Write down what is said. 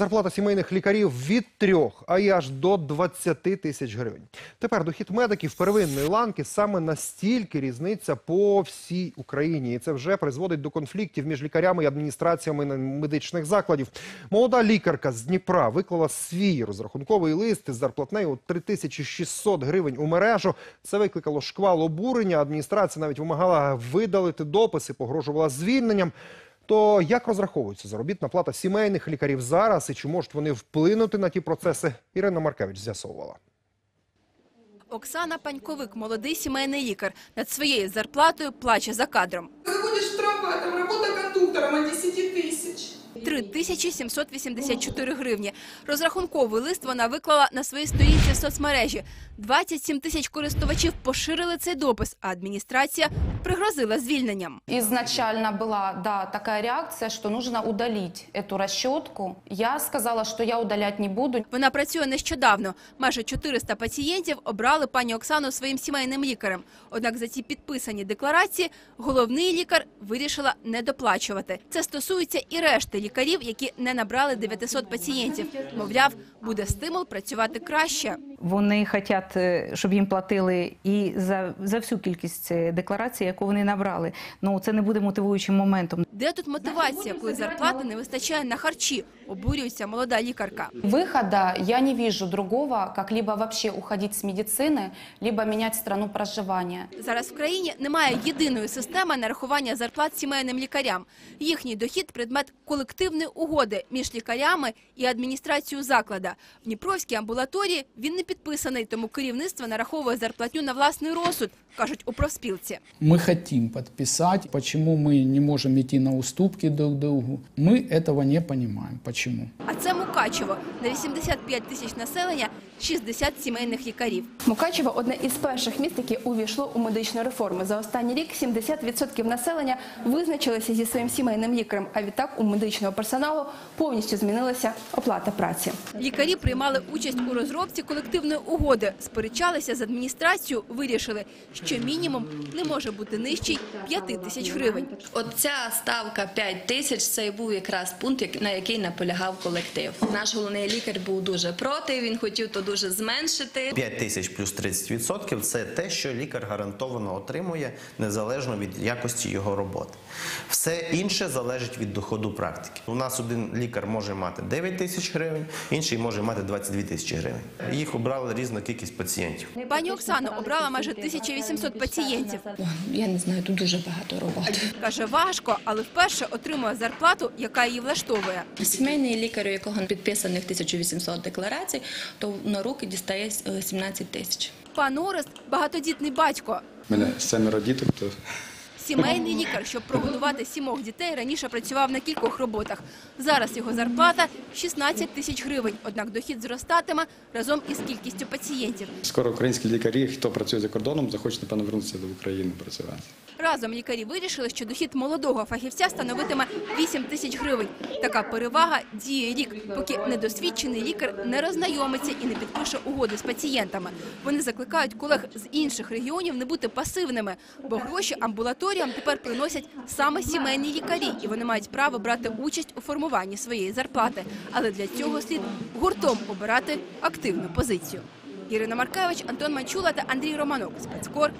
Зарплата сімейних лікарів від трьох, а й аж до 20 тисяч гривень. Тепер дохід медиків первинної ланки саме настільки різниця по всій Україні. І це вже призводить до конфліктів між лікарями і адміністраціями медичних закладів. Молода лікарка з Дніпра виклала свій розрахунковий лист із зарплатнею у 3600 гривень у мережу. Це викликало шквал обурення. Адміністрація навіть вимагала видалити дописи, погрожувала звільненням. То як розраховується заробітна плата сімейних лікарів зараз і чи можуть вони вплинути на ті процеси? Ірина Маркевич з'ясовувала. Оксана Паньковик, молодий сімейний лікар, над своєю зарплатою плаче за кадром. Заходишь в трамвай, там робота кондуктором от 10 тысяч. 3784 гривні. Розрахунковий лист вона виклала на своїй сторінці в соцмережі. 27 тисяч користувачів поширили цей допис, а адміністрація пригрозила звільненням. Изначально была, да, такая реакция, что нужно удалить эту расчетку. Я сказала, что я удалять не буду. Вона працює нещодавно. Майже 400 пацієнтів обрали пані Оксану своїм сімейним лікарем. Однак за ці підписані декларації головний лікар вирішила не доплачувати. Це стосується і решти лікарів, які не набрали 900 пацієнтів. Мовляв, буде стимул працювати краще. Вони хочуть, е, щоб їм платили і за, за всю кількість е, декларацій, яку вони набрали. Ну це не буде мотивуючим моментом. Де тут мотивація, коли зарплати не вистачає на харчі? Обурюється молода лікарка. Выхода я не вижу другого, как либо вообще уходить с медицины, либо менять страну проживания. Зараз в країні немає єдиної системи нарахування зарплат сімейним лікарям. Їхній дохід – предмет колективної угоди між лікарями і адміністрацією заклада. В Дніпровській амбулаторії він не підписаний, тому керівництво нараховує зарплатню на власний розсуд, кажуть у профспілці. Мы хотим подписать. Почему мы не можем идти на уступки друг другу? Мы этого не понимаем. Почему? А це Мукачево. На 85 тисяч населення – 60 сімейних лікарів. Мукачево одне із перших міст, яке увійшло у медичну реформу. За останній рік 70% населення визначилися зі своїм сімейним лікарем. А відтак у медичного персоналу повністю змінилася оплата праці. Лікарі приймали участь у розробці колективної угоди, сперечалися з адміністрацією, вирішили, що мінімум не може бути нижчий 5 тисяч гривень. Оця ставка 5 тисяч це і був якраз пункт, на який наполягав колектив. Наш головний лікар був дуже проти. Він хотів то дуже зменшити. 5 тисяч плюс 30% – це те, що лікар гарантовано отримує незалежно від якості його роботи. Все інше залежить від доходу практики. У нас один лікар може мати 9 тисяч гривень, інший може мати 22 тисячі гривень. Їх обрала різна кількість пацієнтів. Пані Оксана обрала майже 1800 пацієнтів. Я не знаю, тут дуже багато роботи. Каже, важко, але вперше отримує зарплату, яка її влаштовує. Сімейний лікар, у якого підписаних 1800 декларацій, то на руки дістає е, 17 тисяч. Пан Орест – багатодітний батько. У мене семеро діток, то Сімейний лікар, щоб прогодувати сімох дітей, раніше працював на кількох роботах. Зараз його зарплата – 16 тисяч гривень. Однак дохід зростатиме разом із кількістю пацієнтів. скоро українські лікарі, хто працює за кордоном, захочуть, напевно, вернутися до України працювати. Разом лікарі вирішили, що дохід молодого фахівця становитиме 8 тисяч гривень. Така перевага діє рік, поки недосвідчений лікар не роззнайомиться і не підпише угоди з пацієнтами. Вони закликають колег з інших регіонів не бути пасивними, бо гроші амбулаторіям тепер приносять саме сімейні лікарі, і вони мають право брати участь у формуванні своєї зарплати. Але для цього слід гуртом обирати активну позицію. Ірина Маркевич, Антон Манчула та Андрій Романок. Спецкор